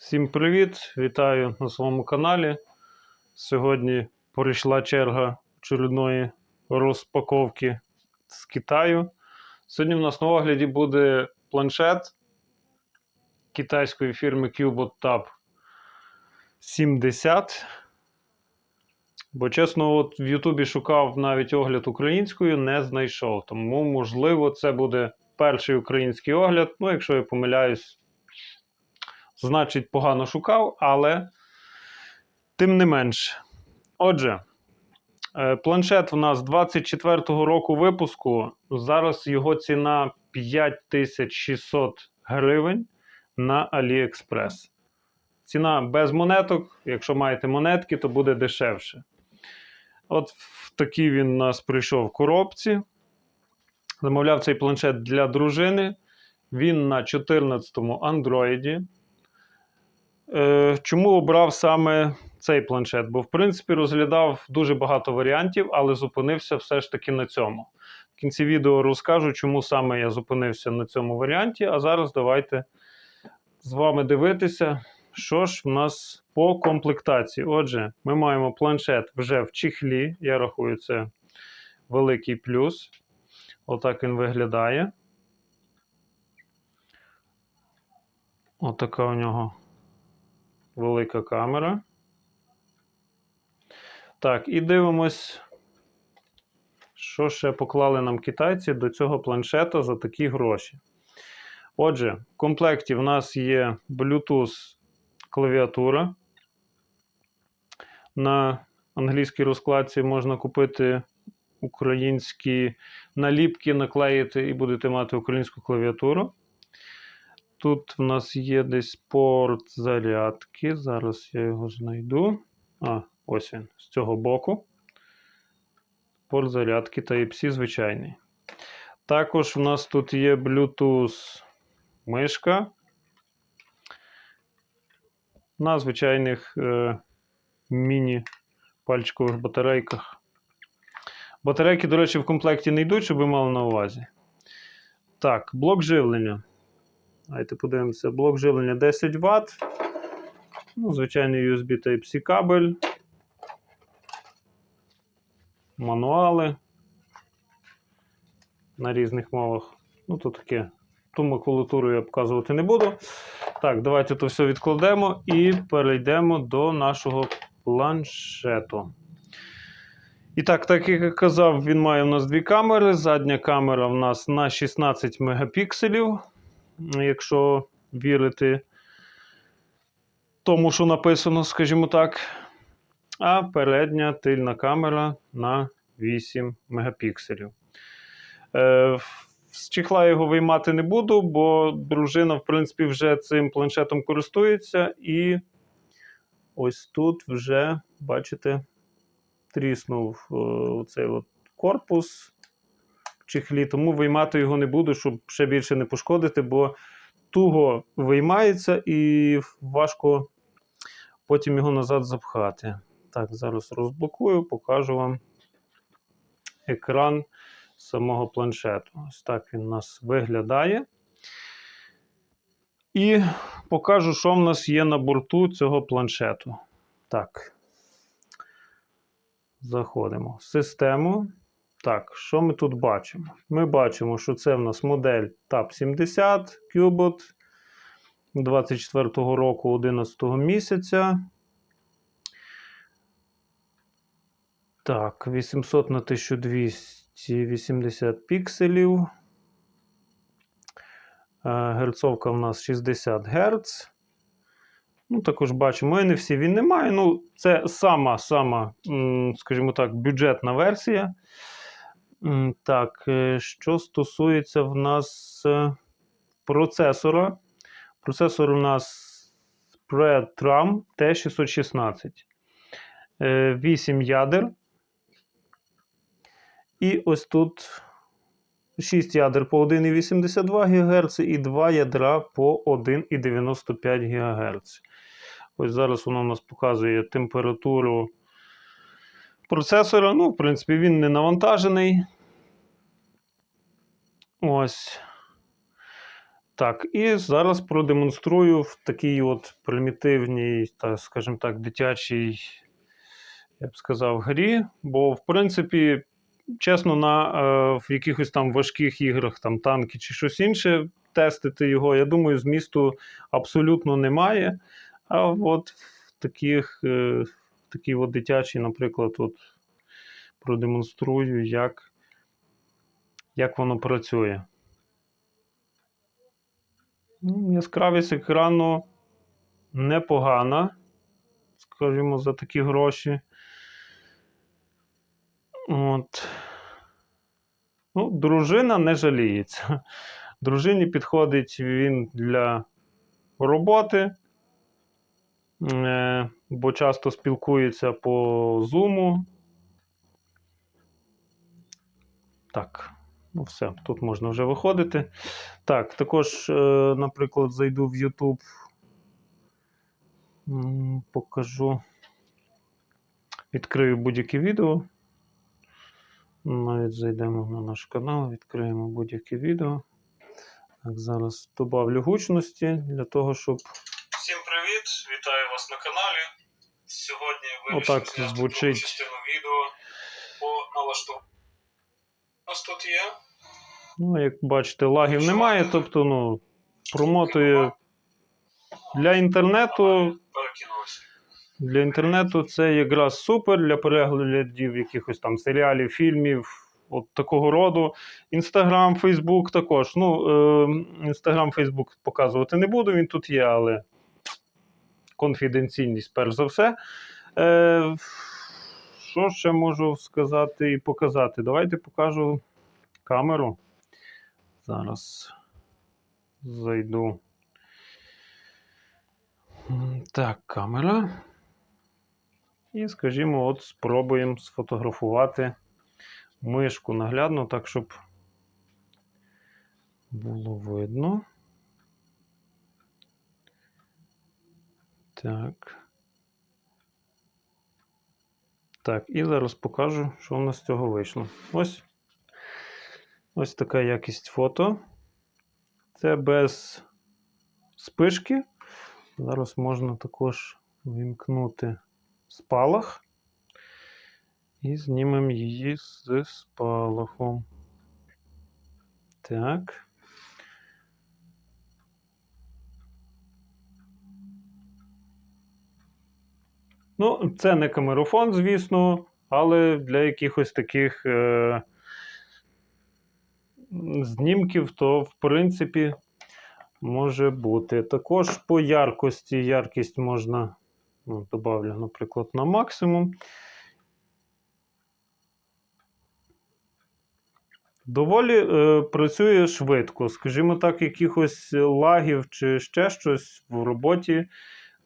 Всім привіт! Вітаю на своєму каналі. Сьогодні прийшла черга очередної розпаковки з Китаю. Сьогодні в нас на огляді буде планшет китайської фірми Cubot Tab 70. Бо, чесно, от в Ютубі шукав навіть огляд українською, не знайшов. Тому, можливо, це буде перший український огляд. Ну, якщо я помиляюсь, значить, погано шукав, але тим не менш. Отже, е, планшет у нас 24-го року випуску. Зараз його ціна 5600 гривень на AliExpress. Ціна без монеток. Якщо маєте монетки, то буде дешевше. От в такий він у нас прийшов в коробці. Замовляв цей планшет для дружини. Він на 14-му Android. Е, Чому обрав саме цей планшет? Бо, в принципі, розглядав дуже багато варіантів, але зупинився все ж таки на цьому. В кінці відео розкажу, чому саме я зупинився на цьому варіанті. А зараз давайте з вами дивитися, що ж в нас по комплектації. Отже, ми маємо планшет вже в чехлі. Я рахую, це великий плюс. Отак він виглядає. Отака у нього велика камера. Так, і дивимось, що ще поклали нам китайці до цього планшета за такі гроші. Отже, в комплекті в нас є Bluetooth клавіатура. На англійській розкладці можна купити українські наліпки, наклеїти і будете мати українську клавіатуру. Тут в нас є десь порт зарядки. Зараз я його знайду. А, ось він, з цього боку. Порт зарядки Type-C звичайний. Також в нас тут є Bluetooth мишка. На звичайних е, міні-пальчикових батарейках. Батарейки, до речі, в комплекті не йдуть, щоб ви мали на увазі. Так, блок живлення. Давайте подивимося. Блок живлення 10 Вт. Ну, звичайний USB Type-C кабель. Мануали на різних мовах. Ну, то таке. Ту макулатуру я показувати не буду. Так, давайте то все відкладемо і перейдемо до нашого планшету. І так, так як я казав, він має у нас дві камери. Задня камера в нас на 16 мегапікселів якщо вірити тому, що написано, скажімо так. А передня тильна камера на 8 мегапікселів. Е, з чехла його виймати не буду, бо дружина, в принципі, вже цим планшетом користується, і ось тут вже, бачите, тріснув е, цей от корпус чехлі, тому виймати його не буду, щоб ще більше не пошкодити, бо туго виймається і важко потім його назад запхати. Так, зараз розблокую, покажу вам екран самого планшету. Ось так він у нас виглядає. І покажу, що в нас є на борту цього планшету. Так. Заходимо в систему. Так, що ми тут бачимо? Ми бачимо, що це в нас модель TAP 70 Cubot 24 року 11 місяця. Так, 800 на 1280 пікселів. Е, Герцовка в нас 60 Гц. Ну, також бачимо, NFC він немає. Ну, це сама, сама, скажімо так, бюджетна версія. Так, е, що стосується в нас е, процесора. Процесор у нас Tram T616. 8 ядер. І ось тут 6 ядер по 1,82 ГГц і 2 ядра по 1,95 ГГц. Ось зараз воно у нас показує температуру процесора. Ну, в принципі, він не навантажений. Ось. Так, і зараз продемонструю в такій от примітивній, та, скажімо так, дитячій, я б сказав, грі. Бо, в принципі, чесно, на е, в якихось там важких іграх, там танки чи щось інше, тестити його, я думаю, змісту абсолютно немає. А от в таких, е, в такій от дитячій, наприклад, от продемонструю, як, як воно працює. Ну, Яскравість екрану непогана, скажімо, за такі гроші. От. Ну, дружина не жаліється. Дружині підходить він для роботи, бо часто спілкується по зуму. Так, ну все, тут можна вже виходити. Так, також, е, наприклад, зайду в YouTube, покажу, відкрию будь-яке відео. Навіть зайдемо на наш канал, відкриємо будь-яке відео. Так, зараз добавлю гучності для того, щоб. Всім привіт! Вітаю вас на каналі. Сьогодні вирішив зняти звучить. другу частину відео по налаштуванню. У нас тут є Ну, як бачите, лагів немає, тобто, ну, промотує для інтернету. перекинулося. Для інтернету це якраз супер для переглядів якихось там серіалів, фільмів, от такого роду. Інстаграм, Фейсбук також. Ну, Інстаграм, Фейсбук показувати не буду, він тут є, але конфіденційність, перш за все. Е, що ще можу сказати і показати? Давайте покажу камеру. Зараз зайду. Так, камера. І, скажімо, от спробуємо сфотографувати мишку наглядно, так, щоб було видно. Так. Так, і зараз покажу, що в нас з цього вийшло. Ось. Ось така якість фото. Це без спишки. Зараз можна також вімкнути спалах. І знімемо її з спалахом. Так. Ну, це не камерофон, звісно, але для якихось таких е- знімків, то, в принципі, може бути. Також по яркості яркість можна, ну, добавлю, наприклад, на максимум. Доволі е, працює швидко. Скажімо так, якихось лагів чи ще щось в роботі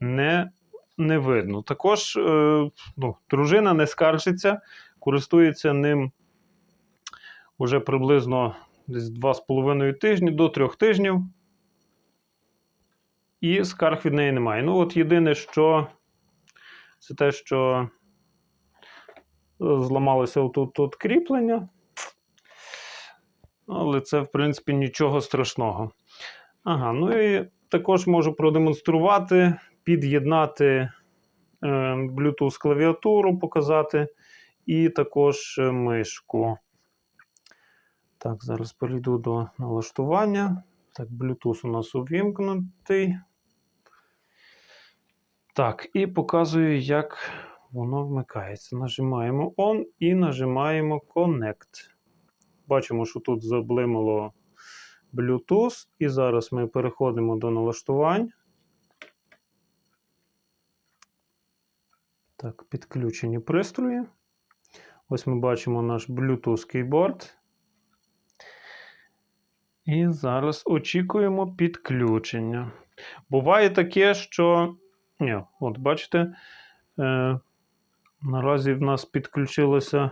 не, не видно. Також е, ну, дружина не скаржиться, користується ним уже приблизно десь 2,5 тижні до 3 тижнів. І скарг від неї немає. Ну, от єдине, що це те, що зламалося тут, тут кріплення. Але це, в принципі, нічого страшного. Ага, ну і також можу продемонструвати, під'єднати е, Bluetooth клавіатуру, показати, і також е, мишку. Так, зараз перейду до налаштування. Так, Bluetooth у нас увімкнутий. Так, і показую, як воно вмикається. Нажимаємо On і нажимаємо Connect. Бачимо, що тут заблимало Bluetooth. І зараз ми переходимо до налаштувань. Так, підключені пристрої. Ось ми бачимо наш Bluetooth кейборд. І зараз очікуємо підключення. Буває таке, що. Ні, от бачите, е, наразі в нас підключилося,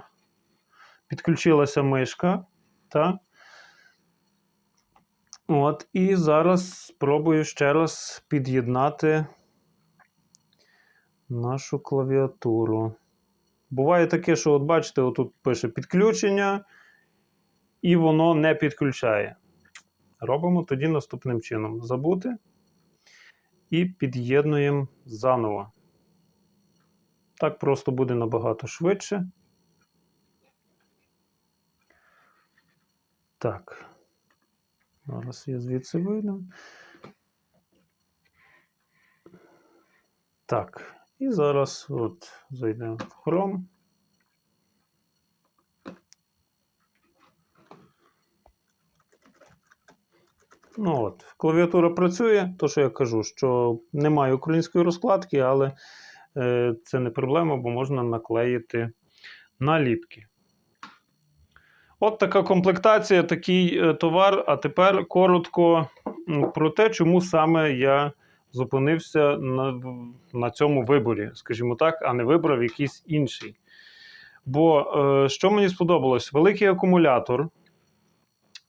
підключилася мишка. Та? От, і зараз спробую ще раз під'єднати нашу клавіатуру. Буває таке, що, от бачите, отут пише підключення, і воно не підключає. Робимо тоді наступним чином: забути і під'єднуємо заново. Так просто буде набагато швидше. Так. Зараз я звідси вийду. Так. І зараз от зайдемо в Chrome. Ну от, клавіатура працює, то що я кажу, що немає української розкладки, але е, це не проблема, бо можна наклеїти наліпки. От така комплектація, такий е, товар. А тепер коротко про те, чому саме я зупинився на, на цьому виборі, скажімо так, а не вибрав якийсь інший. Бо е, що мені сподобалось? Великий акумулятор,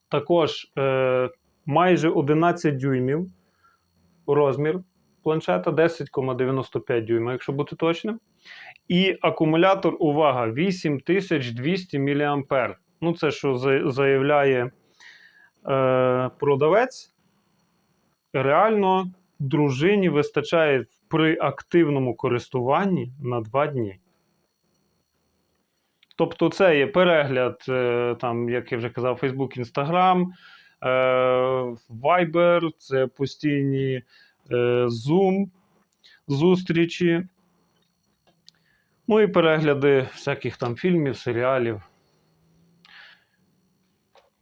також е, майже 11 дюймів розмір планшета, 10,95 дюйма, якщо бути точним. І акумулятор, увага, 8200 мА. Ну, це що заявляє е, продавець. Реально дружині вистачає при активному користуванні на 2 дні. Тобто, це є перегляд, е, там, як я вже казав, Facebook, Instagram, е, Viber, це постійні е, Zoom зустрічі. Ну і перегляди всяких там фільмів, серіалів.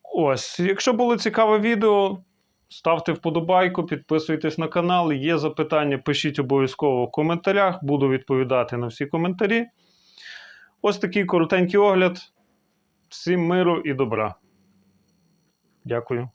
Ось, якщо було цікаве відео, ставте вподобайку, підписуйтесь на канал. Є запитання, пишіть обов'язково в коментарях, буду відповідати на всі коментарі. Ось такий коротенький огляд. Всім миру і добра. Дякую.